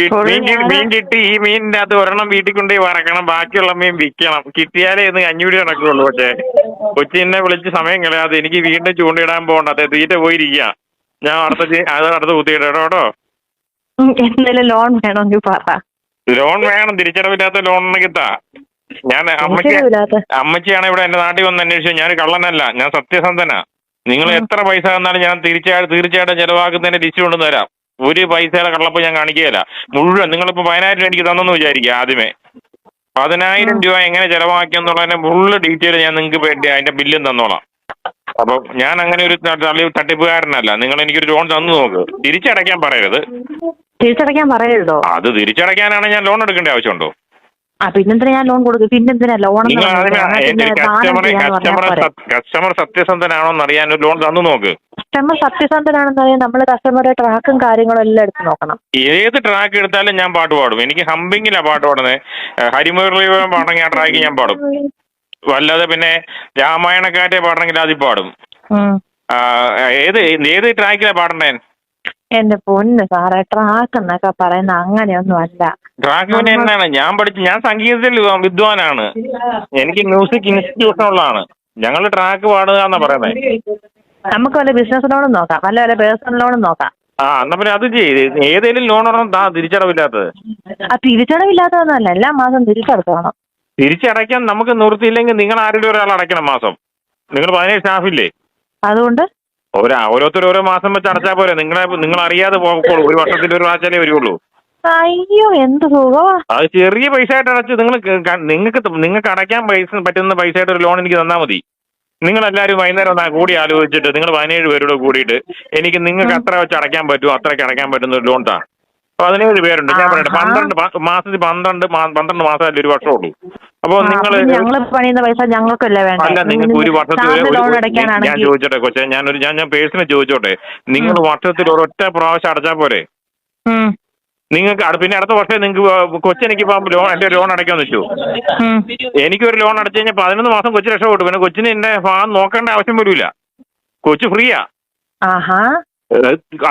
കി- മീൻ മീൻ കിട്ടി ഈ മീനിന്റെ അകത്ത് ഒരെണ്ണം വീട്ടിൽ കൊണ്ടുപോയി വറക്കണം. ബാക്കിയുള്ള മീൻ വിൽക്കണം. കിട്ടിയാലേ ഇന്ന് കഞ്ഞിപിടി നടക്കുള്ളൂ. പക്ഷേ കൊച്ചിനെ വിളിച്ച് സമയം കളയാതെ എനിക്ക് വീണ്ടും ചൂണ്ടിടാൻ പോകണ്ട. അതെ തീറ്റ പോയിരിക്കുക. ഞാൻ അടുത്ത അത് അടുത്ത് കുത്തിയിട്ടോ കേട്ടോ എന്തെങ്കിലും ലോൺ വേണമെങ്കിൽ പറ. ലോൺ വേണം തിരിച്ചടവില്ലാത്ത ലോൺ ഉണ്ടെങ്കിൽ താ. ഞാൻ അമ്മച്ചി അമ്മച്ചിയാണ് ഇവിടെ എന്റെ നാട്ടിൽ വന്ന് അന്വേഷിച്ചത്. ഞാൻ കള്ളനല്ല ഞാൻ സത്യസന്ധനാ. നിങ്ങൾ എത്ര പൈസ തന്നാലും ഞാൻ തീർച്ചയായിട്ടും തീർച്ചയായിട്ടും ചെലവാക്കുന്നതിന്റെ ലിസ്റ്റ് കൊണ്ടു തരാം. ഒരു പൈസയുടെ കള്ളപ്പ് ഞാൻ കാണിക്കുകയില്ല. മുഴുവൻ നിങ്ങളിപ്പോ പതിനായിരം രൂപ എനിക്ക് തന്നെന്ന് വിചാരിക്കുക ആദ്യമേ. പതിനായിരം രൂപ എങ്ങനെ ചെലവാക്കി എന്നുള്ളതിന്റെ ഫുള്ള് ഡീറ്റെയിൽ ഞാൻ നിങ്ങൾക്ക് വേണ്ടി അതിന്റെ ബില്ലും തന്നോളാം. അപ്പൊ ഞാൻ അങ്ങനെ ഒരു തള്ളി തട്ടിപ്പുകാരനല്ല. നിങ്ങൾ എനിക്കൊരു ലോൺ തന്നു നോക്ക്. തിരിച്ചടയ്ക്കാൻ പറയരുത്. തിരിച്ചടയ്ക്കാൻ പറയരുതോ? അത് തിരിച്ചടയ്ക്കാനാണ് ഞാൻ ലോൺ എടുക്കേണ്ട ആവശ്യമുണ്ടോ? ആ പിന്നെന്തിനാ ഞാൻ ലോൺ കൊടുക്കും? പിന്നെന്തിനാ ലോൺ കസ്റ്റമർ സത്യസന്ധനാണോന്ന് അറിയാൻ ലോൺ തന്നു നോക്ക്. കസ്റ്റമർ സത്യസന്ധനാണെന്ന് അറിയാൻ നമ്മൾ കസ്റ്റമറുടെ ട്രാക്കും കാര്യങ്ങളും എല്ലാം എടുത്ത് നോക്കണം. ഏത് ട്രാക്ക് എടുത്താലും ഞാൻ പാട്ട് പാടും. എനിക്ക് ഹമ്പിങ്ങിലാ പാട്ട് പാടുന്നത് ഹരിമുരളി പാടണമെങ്കിൽ ആ ട്രാക്ക് ഞാൻ പാടും. വല്ലാതെ പിന്നെ രാമായണക്കാറ്റെ പാടണമെങ്കിൽ അതിൽ പാടും. ഏത് ഏത് ട്രാക്കിലാ പാടണ്ടേ എന്റെ പൊന്ന് സാറേ ട്രാക്ക് എന്നൊക്കെ പറയുന്ന അങ്ങനെയൊന്നും അല്ല. ട്രാക്ക് എന്നാണ്? ഞാൻ പഠിച്ചു ഞാൻ സംഗീതത്തിൽ വിദ്വാനാണ്. എനിക്ക് മ്യൂസിക് ഇൻസ്റ്റിറ്റ്യൂഷൻ ഉള്ളതാണ് ഞങ്ങൾ ട്രാക്ക് പാടുക എന്നാ പറയുന്നത് നമുക്ക് വല്ല ബിസിനസ് ലോണും നോക്കാം. വല്ല വല്ല പേഴ്സണൽ ലോണും നോക്കാം. ആ എന്നാ പിന്നെ അത് ചെയ്ത് ഏതെങ്കിലും ലോൺ ഒരെണ്ണം താ തിരിച്ചടവില്ലാത്തത്. ആ തിരിച്ചടവില്ലാത്തതൊന്നുമല്ല. എല്ലാ മാസം തിരിച്ചടക്കണം. തിരിച്ചടയ്ക്കാൻ നമുക്ക് നിവൃത്തിയില്ലെങ്കിൽ നിങ്ങൾ ആരെങ്കിലും ഒരാൾ അടയ്ക്കണം മാസം? നിങ്ങൾ പതിനേഴ് സ്റ്റാഫില്ലേ? അതുകൊണ്ട് ഓരോ ഓരോരുത്തർ ഓരോ മാസം വെച്ച് അടച്ചാൽ പോരെ. നിങ്ങളെ നിങ്ങൾ അറിയാതെ പോകോളൂ ഒരു വർഷത്തിൽ ഒരു പ്രാവശ്യമേ വരുള്ളൂ. അയ്യോ എന്ത് സുഖമാ അത് ചെറിയ പൈസ ആയിട്ട് അടച്ച് നിങ്ങൾ നിങ്ങൾക്ക് നിങ്ങൾക്ക് അടയ്ക്കാൻ പൈസ പറ്റുന്ന പൈസ ആയിട്ട് ഒരു ലോൺ എനിക്ക് തന്നാൽ മതി. നിങ്ങൾ എല്ലാവരും വൈകുന്നേരം ഒന്ന് കൂടി ആലോചിച്ചിട്ട് നിങ്ങൾ പതിനേഴ് പേരോട് കൂടിയിട്ട് എനിക്ക് നിങ്ങൾക്ക് അത്ര വെച്ച് അടയ്ക്കാൻ പറ്റുമോ? അത്രയ്ക്ക് അടയ്ക്കാൻ പറ്റുന്ന ഒരു ലോൺ താ. പതിനേഴ് പേരുണ്ട്. ഞാൻ പറയട്ടെ. പന്ത്രണ്ട് മാസത്തിൽ പന്ത്രണ്ട് പന്ത്രണ്ട് മാസം മാസമല്ലേ ഒരു വർഷം ഉള്ളൂ അപ്പൊ നിങ്ങൾ ഞങ്ങൾ പണിയുന്ന പൈസ ഞങ്ങൾക്കല്ലേ വേണ്ട? അല്ല നിങ്ങൾക്ക് ഒരു വർഷത്തിൽ ഞാൻ ചോദിച്ചോട്ടെ കൊച്ചെ ഞാനൊരു ഞാൻ ഞാൻ പേഴ്സണൽ ചോദിച്ചോട്ടെ. നിങ്ങൾ വർഷത്തിൽ ഒരൊറ്റ പ്രാവശ്യം അടച്ചാൽ പോരെ? നിങ്ങൾക്ക് പിന്നെ അടുത്ത വർഷം നിങ്ങൾക്ക് കൊച്ചെനിക്ക് ഇപ്പം ലോൺ എന്റെ ലോൺ അടയ്ക്കാന്ന് വെച്ചു. എനിക്ക് എനിക്കൊരു ലോൺ അടച്ചു കഴിഞ്ഞാൽ പതിനൊന്ന് മാസം കൊച്ചു രക്ഷപ്പെട്ടു. പിന്നെ കൊച്ചിന് എന്റെ ഭാഗം നോക്കേണ്ട ആവശ്യം വരില്ല കൊച്ചു ഫ്രീയാ.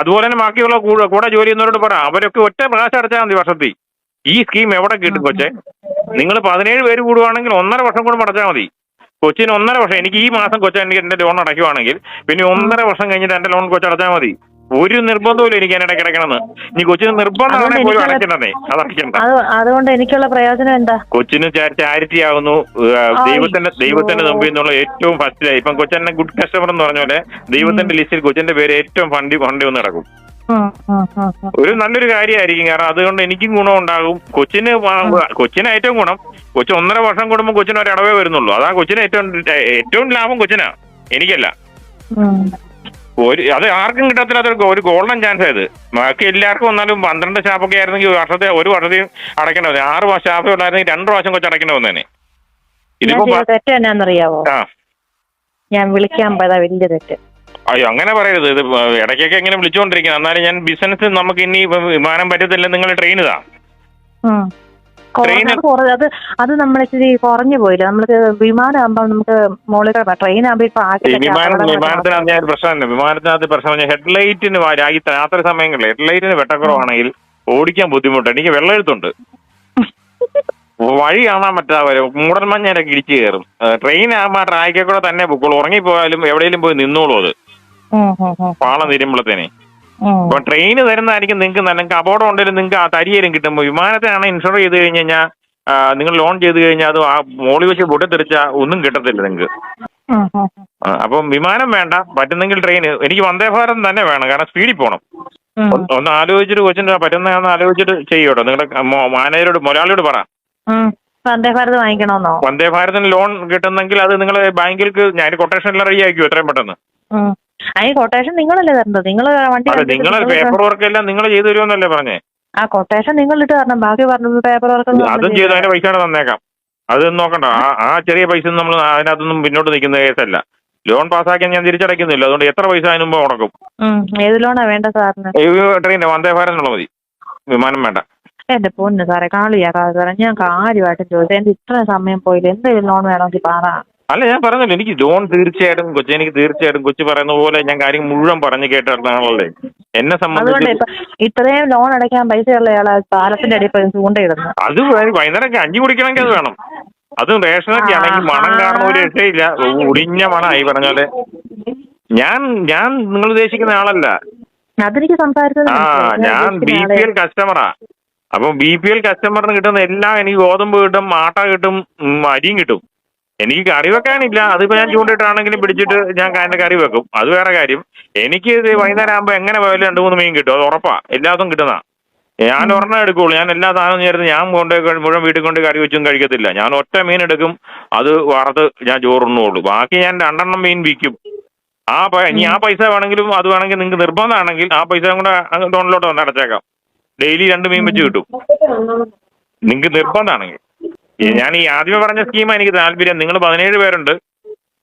അതുപോലെ തന്നെ ബാക്കിയുള്ള കൂടെ കൂടെ ജോലി ചെയ്യുന്നവരോട് പറ. അവരൊക്കെ ഒറ്റ പ്രാവശ്യം അടച്ചാൽ മതി വർഷത്തിൽ. ഈ സ്കീം എവിടെ കിട്ടും കൊച്ചെ? നിങ്ങൾ പതിനേഴ് പേര് കൂടുവാണെങ്കിൽ ഒന്നര വർഷം കൂടെ അടച്ചാൽ മതി. കൊച്ചിന് ഒന്നര വർഷം. എനിക്ക് ഈ മാസം കൊച്ചെ എനിക്ക് എന്റെ ലോൺ അടയ്ക്കുവാണെങ്കിൽ പിന്നെ ഒന്നര വർഷം കഴിഞ്ഞിട്ട് എന്റെ ലോൺ കൊച്ചടച്ചാൽ മതി. ഒരു നിർബന്ധവും എനിക്ക് അതിനിടെ കിടക്കണമെന്ന്. നീ കൊച്ചിന് നിർബന്ധമാണ് പോലും അടയ്ക്കണ്ടേ? അത് അടയ്ക്കണ്ട. അതുകൊണ്ട് എനിക്കുള്ള പ്രയോജനം എന്താ? കൊച്ചിന് ചാരിറ്റി ആവുന്നു. ദൈവത്തിന്റെ ദൈവത്തിന്റെ മുമ്പിൽ നിന്നുള്ള ഏറ്റവും ഫസ്റ്റ് ഇപ്പം കൊച്ചെന്നെ ഗുഡ് കസ്റ്റമർ എന്ന് പറഞ്ഞ പോലെ ദൈവത്തിന്റെ ലിസ്റ്റിൽ കൊച്ചിന്റെ പേര് ഏറ്റവും ഫണ്ടി ഫണ്ടി വന്ന് ഉം. ഒരു നല്ലൊരു കാര്യമായിരിക്കും. കാരണം അതുകൊണ്ട് എനിക്കും ഗുണം ഉണ്ടാകും. കൊച്ചിന് കൊച്ചിന് ഏറ്റവും ഗുണം. കൊച്ചു ഒന്നര വർഷം കൂടുമ്പോൾ കൊച്ചിന് ഒരു അടവേ വരുന്നുള്ളൂ. അതാ കൊച്ചിന് ഏറ്റവും ഏറ്റവും ലാഭം കൊച്ചിനാ. എനിക്കല്ല. ഒരു അത് ആർക്കും കിട്ടത്തില്ലാത്ത ഒരു- ഗോൾഡൻ ചാൻസ് ആയത് ബാക്കി എല്ലാവർക്കും വന്നാലും പന്ത്രണ്ട് ഷാപ്പൊക്കെ ആയിരുന്നെങ്കിൽ വർഷത്തെ ഒരു വർഷത്തെയും അടയ്ക്കേണ്ട വന്നേ. ആറ് ഷാപ്പ് ഉണ്ടായിരുന്നെങ്കിൽ രണ്ട് പ്രാവശ്യം കൊച്ചു അടയ്ക്കേണ്ട വന്നേനെ. ഞാൻ ഇതിപ്പോ തെറ്റ് എന്നാന്നറിയാവോ? ആ. ഞാൻ വിളിക്കാൻ പോയതാ വലിയ തെറ്റ്. അയ്യോ അങ്ങനെ പറയരുത്. ഇത് ഇടയ്ക്കൊക്കെ എങ്ങനെ വിളിച്ചുകൊണ്ടിരിക്കുന്നത് എന്നാലും ഞാൻ ബിസിനസ് നമുക്ക് ഇനി വിമാനം പറ്റത്തില്ല നിങ്ങൾ ട്രെയിൻ ഇതാ. അത് അത് അത് നമ്മൾ ഇച്ചിരി കുറഞ്ഞു പോയില്ല? നമ്മൾക്ക് വിമാനമാകുമ്പോൾ നമുക്ക് മുകളിൽ ട്രെയിൻ ആകുമ്പോൾ ഇപ്പൊ വിമാനത്തിനകത്ത് ഞാൻ ഒരു പ്രശ്നമില്ല വിമാനത്തിനകത്ത് പ്രശ്നം ഹെഡ്ലൈറ്റിന് ലൈറ്റിന് രാത്രി സമയങ്ങളിൽ ഹെഡ്ലൈറ്റിന് വെട്ടക്കുറവാണെങ്കിൽ ഓടിക്കാൻ ബുദ്ധിമുട്ടാണ് എനിക്ക് വെള്ളമെഴുത്തുണ്ട് വഴി കാണാൻ പറ്റാതെ മൂടൻ മഞ്ഞരെ ഇടിച്ചു കയറും. ട്രെയിൻ ആകുമ്പോൾ ട്രാക്കിൽ കൂടെ തന്നെ ഉറങ്ങി പോയാലും എവിടെയെങ്കിലും പോയി നിന്നോളൂ അത്. പാളം തിരുമ്പളത്തേനെ. അപ്പൊ ട്രെയിൻ തരുന്നതായിരിക്കും നിങ്ങൾക്ക് നല്ല നിങ്ങൾക്ക് അപകടം ഉണ്ടെങ്കിലും നിങ്ങൾക്ക് ആ തരിയേലും കിട്ടുമ്പോൾ വിമാനത്തിനാണ് ഇൻഷുർ ചെയ്ത് കഴിഞ്ഞ് കഴിഞ്ഞാൽ നിങ്ങൾ ലോൺ ചെയ്ത് കഴിഞ്ഞാൽ അത് ആ മോളി വെച്ച് പൊട്ടിത്തെറിച്ച ഒന്നും കിട്ടത്തില്ല നിങ്ങൾക്ക്. അപ്പം വിമാനം വേണ്ട പറ്റുന്നെങ്കിൽ ട്രെയിൻ എനിക്ക് വന്ദേ ഭാരത് തന്നെ വേണം കാരണം സ്പീഡിൽ പോകണം ഒന്ന് ആലോചിച്ചിട്ട് കൊച്ചിന് പറ്റുന്നതാണെന്ന് ആലോചിച്ചിട്ട് ചെയ്യോട്ടോ. നിങ്ങളുടെ മാനേജരോട് മുതലാളിയോട് പറ. വന്ദേ ഭാരത് വാങ്ങിക്കണമെന്നോ വന്ദേ ഭാരതിന് ലോൺ കിട്ടുന്നെങ്കിൽ അത് നിങ്ങൾ ബാങ്കിലേക്ക് ഞാൻ കൊട്ടേഷൻ എല്ലാം റെഡി ആക്കിയോ എത്രയും പെട്ടെന്ന്. അതിന് കൊട്ടേഷൻ നിങ്ങളല്ലേ തരേണ്ടത്? നിങ്ങൾ വണ്ടി അതെ നിങ്ങൾ പേപ്പർ വർക്ക് എല്ലാം നിങ്ങൾ ചെയ്തു തരുമെന്നല്ലേ പറഞ്ഞേ? ആ കൊട്ടേഷൻ നിങ്ങൾ ഇട്ട് തരണം. ബാക്കി പറഞ്ഞത് പേപ്പർ വർക്ക് അതും ചെയ്ത് അതിന്റെ പൈസ തന്നേക്കാം. അത് നോക്കണ്ട. ആ ചെറിയ പൈസ നമ്മൾ അതിനകത്തൊന്നും പിന്നോട്ട് നിൽക്കുന്ന കേസല്ല. ലോൺ പാസ്സാക്കിയാൽ ഞാൻ തിരിച്ചടയ്ക്കുന്നില്ല. അതുകൊണ്ട് എത്ര പൈസ അതിന് മുമ്പ് മുടക്കും. ഏത് ലോണാ വേണ്ട സാറിന്? ട്രെയിൻ വന്ദേ എന്നുള്ള മതി. വിമാനം വേണ്ട. എന്റെ പൊന്ന് സാറേ കാളിയാ സാറേ ഞാൻ കാര്യമായിട്ട് ചോദിച്ചു. എന്റെ ഇത്ര സമയം പോയില്ല? എന്തെങ്കിലും ലോൺ വേണമെങ്കിൽ പറ. അല്ല ഞാൻ പറഞ്ഞല്ലോ എനിക്ക് ജോൺ തീർച്ചയായിട്ടും കൊച്ചി എനിക്ക് തീർച്ചയായിട്ടും കൊച്ചി പറയുന്ന പോലെ ഞാൻ കാര്യം മുഴുവൻ പറഞ്ഞു കേട്ടിരുന്ന എന്നെ സംബന്ധിച്ച് ഇത്രയും ലോൺ അടയ്ക്കാൻ പൈസയുള്ള ഇയാളെ പാലത്തിന്റെ അടിയിൽ ചൂണ്ടയിടുന്നു അത് വൈകുന്നേരം അഞ്ചു കുടിക്കണമെങ്കിൽ അത് വേണം. അതും റേഷനൊക്കെ ആണെങ്കിൽ മണം കാണുന്ന ഒരു രക്ഷയില്ല ഒടിഞ്ഞ മണമായി പറഞ്ഞാൽ. ഞാൻ ഞാൻ നിങ്ങൾ ഉദ്ദേശിക്കുന്ന ആളല്ല. അതെനിക്ക് സംസാരിച്ചത് ആ ഞാൻ ബി പി എൽ കസ്റ്റമറാ അപ്പം ബി പി എൽ കസ്റ്റമറിന് കിട്ടുന്ന എല്ലാം എനിക്ക് ഗോതമ്പ് കിട്ടും ആട്ട കിട്ടും അരിയും കിട്ടും. എനിക്ക് കറി വെക്കാനില്ല. അതിപ്പോ ഞാൻ ചൂണ്ടിട്ടാണെങ്കിലും പിടിച്ചിട്ട് ഞാൻ അതിന്റെ കറി വെക്കും. അത് വേറെ കാര്യം. എനിക്ക് ഇത് വൈകുന്നേരം ആകുമ്പോൾ എങ്ങനെ പോയാലും രണ്ട് മൂന്ന് മീൻ കിട്ടും. അത് ഉറപ്പാ. എല്ലാതും കിട്ടുന്ന ഞാൻ ഒരെണ്ണം എടുക്കുള്ളൂ. ഞാൻ എല്ലാ സാധനവും ചേർത്ത് ഞാൻ കൊണ്ട് മുഴുവൻ വീട്ടിൽ കൊണ്ട് കറി വെച്ചും കഴിക്കത്തില്ല. ഞാൻ ഒറ്റ മീൻ എടുക്കും. അത് വറുത്ത് ഞാൻ ചോറുണ്ണുള്ളൂ. ബാക്കി ഞാൻ രണ്ടെണ്ണം മീൻ വിൽക്കും. ആ ഇനി ആ പൈസ വേണമെങ്കിലും അത് വേണമെങ്കിൽ നിങ്ങൾക്ക് നിർബന്ധമാണെങ്കിൽ ആ പൈസ കൂടെ ടൗണിലോട്ട് വന്ന് അടച്ചേക്കാം. ഡെയിലി രണ്ട് മീൻ വെച്ച് കിട്ടും. നിങ്ങൾക്ക് നിർബന്ധമാണെങ്കിൽ. ഞാൻ ഈ ആദ്യമേ പറഞ്ഞ സ്കീമാണ് എനിക്ക് താല്പര്യം. നിങ്ങൾ പതിനേഴ് പേരുണ്ട്.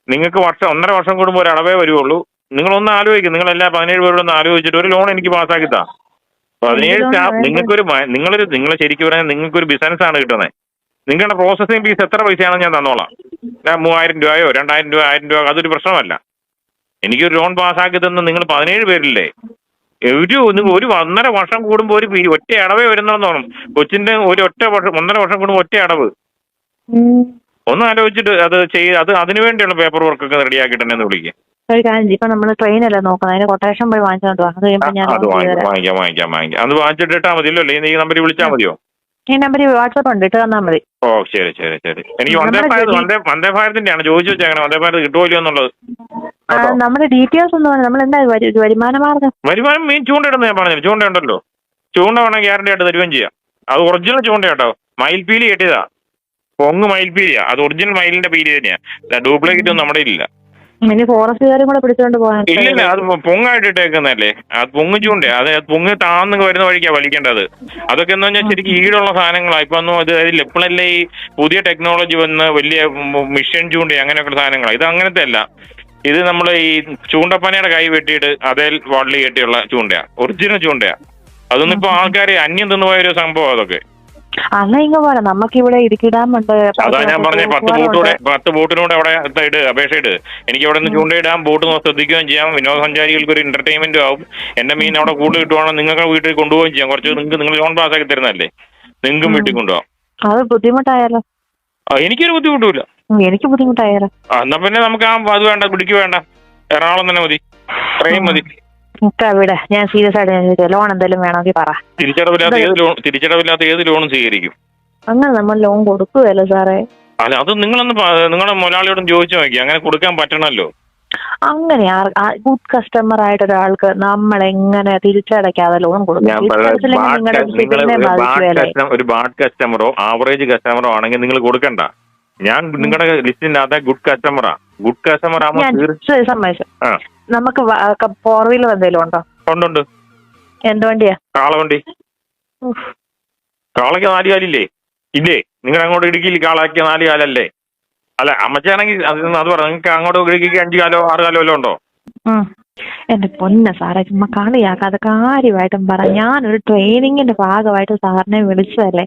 നിങ്ങൾക്ക് വർഷം ഒന്നര വർഷം കൂടുമ്പോൾ ഒരു അളവേ വരുള്ളൂ നിങ്ങളൊന്ന് ആലോചിക്കും. നിങ്ങൾ എല്ലാ പതിനേഴ് പേരോട് ഒന്ന് ആലോചിച്ചിട്ട് ഒരു ലോൺ എനിക്ക് പാസ്സാക്കി താ പതിനേഴ് സ്റ്റാഫ് നിങ്ങൾക്കൊരു നിങ്ങളൊരു നിങ്ങൾ ശരിക്കും പറഞ്ഞാൽ നിങ്ങൾക്കൊരു ബിസിനസ് ആണ് കിട്ടുന്നത് നിങ്ങളുടെ പ്രോസസ്സിംഗ് ഫീസ് എത്ര പൈസയാണെന്ന് ഞാൻ തന്നോളാം. മൂവായിരം രൂപയോ രണ്ടായിരം രൂപ ആയിരം രൂപ അതൊരു പ്രശ്നമല്ല. എനിക്കൊരു ലോൺ പാസ്സാക്കി തന്ന നിങ്ങൾ പതിനേഴ് പേരില്ലേ? ഒരു നിങ്ങൾ ഒരു ഒന്നര വർഷം കൂടുമ്പോൾ ഒരു ഒറ്റ അടവേ വരുന്നതെന്ന് തോന്നും. കൊച്ചിന്റെ ഒരു ഒറ്റ വർഷം ഒന്നര വർഷം കൂടുമ്പോൾ ഒറ്റ അടവ്. ഒന്ന് ആലോചിച്ചിട്ട് അത് ചെയ്ത് അത് അതിനു വേണ്ടിയുള്ള പേപ്പർ വർക്ക് ഒക്കെ റെഡിയാക്കിട്ട് എന്നെ ഒന്ന് വിളിക്കുക ഒരു കാര്യം. ഇപ്പൊ നമ്മൾ ട്രെയിനല്ലേ നോക്കുന്നത്? അതിന് കൊട്ടേഷൻ പോയി വാങ്ങിച്ചോണ്ട് അത് കഴിയുമ്പോ ഞാൻ അത് വാങ്ങിക്കാം വാങ്ങിക്കാം വാങ്ങിക്കാം അത് വാങ്ങിച്ചിട്ട് ഇട്ടാ മതിയല്ലോ ഈ നമ്പറിൽ വിളിച്ചാൽ മതിയോ? ഈ നമ്പറിൽ വാട്സപ്പ് ഉണ്ട്. ഇട്ട് തന്നാ മതി. ഓ ശരി ശരി ശരി. എനിക്ക് വന്ദേ ഭാരത് വന്ദേ വന്ദേ ഭാരതിന്റെ ആണ്. ചോദിച്ചു വെച്ചേക്കണം വന്ദേ ഭാരത് കിട്ടുമോ ഇല്ലയോ എന്നുള്ളത്. നമ്മുടെ ഡീറ്റെയിൽസ് ഒന്ന് പറഞ്ഞു. നമ്മൾ എന്താ വരു- വരുമാന മാർഗം? വരുമാനം മീൻ ചൂണ്ടയിടുന്ന ഞാൻ പറഞ്ഞു ചൂണ്ട ഉണ്ടല്ലോ ചൂണ്ട വേണം ഗ്യാരണ്ടി ആയിട്ട് തരുകയും ചെയ്യാം. അത് ഒറിജിനൽ ചൂണ്ടയാട്ടോ. മയിൽ മയിൽപീലി കെട്ടിയതാ. പൊങ്ങ് മയിൽപീലിയാ അത് ഒറിജിനൽ മയിലിന്റെ പീലി തന്നെയാ. ഡ്യൂപ്ലിക്കേറ്റ് ഒന്നും നമ്മുടെ ഇല്ല. ഇനി ഫോറസ്റ്റുകാരും കൂടെ പിടിച്ചോണ്ട് പോകാൻ ഇല്ലില്ല അത് പൊങ്ങായിട്ട് ഇട്ടേക്കുന്നല്ലേ അത് പൊങ്ങ് ചൂണ്ടേ അത് പൊങ്ങ് താന്ന് വരുന്ന വഴിക്കാ വലിക്കേണ്ടത്. അതൊക്കെ എന്ന് പറഞ്ഞാൽ ശരിക്കും ഈടുള്ള സാധനങ്ങളാ. ഇപ്പൊ ഒന്നും ഇത് അതിൽ ഇപ്പോഴല്ലേ ഈ പുതിയ ടെക്നോളജി വന്ന് വലിയ മിഷൻ ചൂണ്ട അങ്ങനെയൊക്കെ സാധനങ്ങളാ. ഇത് അങ്ങനത്തെ അല്ല. ഇത് നമ്മൾ ഈ ചൂണ്ടപ്പനയുടെ കൈ വെട്ടിയിട്ട് അതേ വള്ളി കെട്ടിയുള്ള ചൂണ്ടയാ. ഒറിജിനൽ ചൂണ്ടയാ. അതൊന്നും ഇപ്പൊ ആൾക്കാർ അന്യം തിന്നുപോയ ഒരു സംഭവം അതൊക്കെ. അന്ന് ഇങ്ങ പോലെ നമുക്കിവിടെ ഇടുക്കി ഡാം ഉണ്ട് അതാ ഞാൻ പറഞ്ഞ പത്ത് ബോട്ടൂടെ പത്ത് ബോട്ടിനൂടെ അവിടെ ഇട് അപേക്ഷ ഇട്. എനിക്ക് അവിടെ നിന്ന് ചൂണ്ടയിടാം ബോട്ട് ശ്രദ്ധിക്കുകയും ചെയ്യാം. വിനോദസഞ്ചാരികൾക്ക് ഒരു എന്റർടൈൻമെന്റും ആവും. എന്റെ മീൻ അവിടെ കൂടുതൽ കിട്ടുവാണെങ്കിൽ നിങ്ങൾക്ക് വീട്ടിൽ കൊണ്ടുപോവുകയും ചെയ്യാം. കുറച്ച് നിങ്ങൾക്ക് നിങ്ങൾ ലോൺ പാസ് ആക്കി തരുന്നല്ലേ നിങ്ങൾക്കും വീട്ടിൽ കൊണ്ടുപോകാം അത് ബുദ്ധിമുട്ടായാലോ? എനിക്കൊരു ബുദ്ധിമുട്ടില്ല എനിക്ക് ബുദ്ധിമുട്ടായാലോ? എന്നാ പിന്നെ നമുക്ക് ആ അത് വേണ്ട പിടിക്ക് വേണ്ട. എറണാകുളം തന്നെ മതി. ട്രെയിൻ മതി. അവിടെ ഞാൻ സീരിയസ് ആയിട്ട് ലോൺ എന്തെങ്കിലും വേണമെങ്കിൽ പറ. തിരിച്ചടവില്ലാത്ത ഏത് ലോൺ തിരിച്ചടവില്ലാത്ത ഏത് ലോണും സ്വീകരിക്കും? അങ്ങനെ നമ്മൾ ലോൺ കൊടുക്കുകയല്ലോ സാറേ? അല്ല അത് നിങ്ങളൊന്ന് പ- നിങ്ങളുടെ മുതലാളിയോടും ചോദിച്ചു നോക്കി അങ്ങനെ കൊടുക്കാൻ പറ്റണല്ലോ. അങ്ങനെ ഗുഡ് കസ്റ്റമർ ആയിട്ട് ഒരാൾക്ക് നമ്മൾ എങ്ങനെ തിരിച്ചടയ്ക്കാതെ ലോൺ കൊടുക്കും? ഞാൻ തിരിച്ചടച്ചില്ലെങ്കിൽ നിങ്ങളുടെ ബാഡ് ബാധിക്കുകയല്ലേ ഒരു ബാഡ് കസ്റ്റമറോ ആവറേജ് കസ്റ്റമറോ ആണെങ്കിൽ നിങ്ങൾ കൊടുക്കണ്ട. ഞാൻ നിങ്ങളുടെ ലിസ്റ്റിനകത്ത് ഗുഡ് കസ്റ്റമറാ ഗുഡ് കസ്റ്റമർ ആകുമ്പോൾ സമ്മതിച്ചു. ആ. നമുക്ക് ഫോർ വീലർ എന്തെങ്കിലും ഉണ്ടോ? ഉണ്ടുണ്ട് എന്ത് വണ്ടിയാ? കാളവണ്ടി കാളയ്ക്ക് നാല് കാലില്ലേ? ഇല്ലേ? നിങ്ങൾ അങ്ങോട്ട് ഇടുക്കിയിൽ കാളയ്ക്ക് നാല് കാലല്ലേ? അല്ല അമ്മച്ചാണെങ്കിൽ അത് അത് പറഞ്ഞു. നിങ്ങൾക്ക് അങ്ങോട്ട് ഇടുക്കിക്ക് അഞ്ച് കാലോ ആറ് കാലോ വല്ലതും ഉണ്ടോ. എന്റെ പൊന്ന സാറേ ചുമ്മാ കളിയാക്കാതെ കാര്യമായിട്ടും പറ. ഞാനൊരു ട്രെയിനിങ്ങിന്റെ ഭാഗമായിട്ട് സാറിനെ വിളിച്ചതല്ലേ?